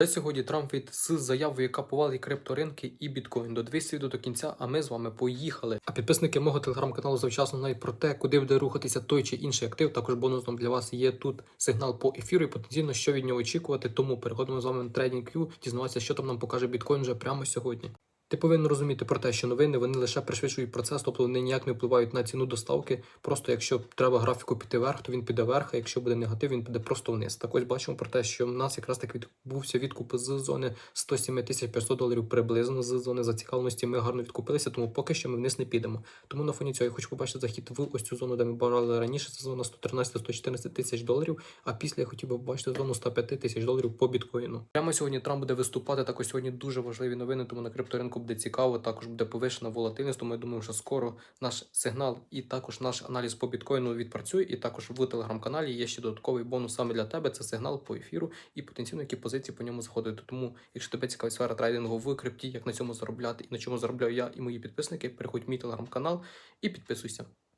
Та сьогодні Трамп вийде з заявою, яка повалить крипторинки і біткоін. До дві відео до кінця, а ми з вами поїхали. А підписники мого телеграм-каналу завчасно знають про те, куди буде рухатися той чи інший актив. Також бонусом для вас є тут сигнал по ефіру і потенційно, що від нього очікувати. Тому переходимо з вами на TradingView, дізнаватися, що там нам покаже біткоін вже прямо сьогодні. Ти повинен розуміти про те, що новини вони лише пришвидшують процес, тобто вони ніяк не впливають на ціну доставки. Просто якщо треба графіку піти вверх, то він піде вверх, а якщо буде негатив, він піде просто вниз. Так ось бачимо про те, що в нас якраз так відбувся відкуп з зони 107 500 доларів приблизно з зони зацікавленості. Ми гарно відкупилися, тому поки що ми вниз не підемо. Тому на фоні цього я хочу побачити захід в ось цю зону, де ми брали раніше. Це зона 113-114 тисяч доларів. А після я хотів би побачити зону 105 тисяч доларів по біткоїну. Прямо сьогодні Трамп буде виступати. Також сьогодні дуже важливі новини, тому на крипторинку буде цікаво. Також буде повишена волатильність. Тому я думаю, що скоро наш сигнал і також наш аналіз по біткоїну відпрацює. І також в телеграм-каналі є ще додатковий бонус саме для тебе. Це сигнал по ефіру і потенційно які позиції по ньому заходити. Тому, якщо тебе цікавить сфера трейдингу в крипті, як на цьому заробляти і на чому заробляю я і мої підписники, переходь в мій телеграм-канал і підписуйся.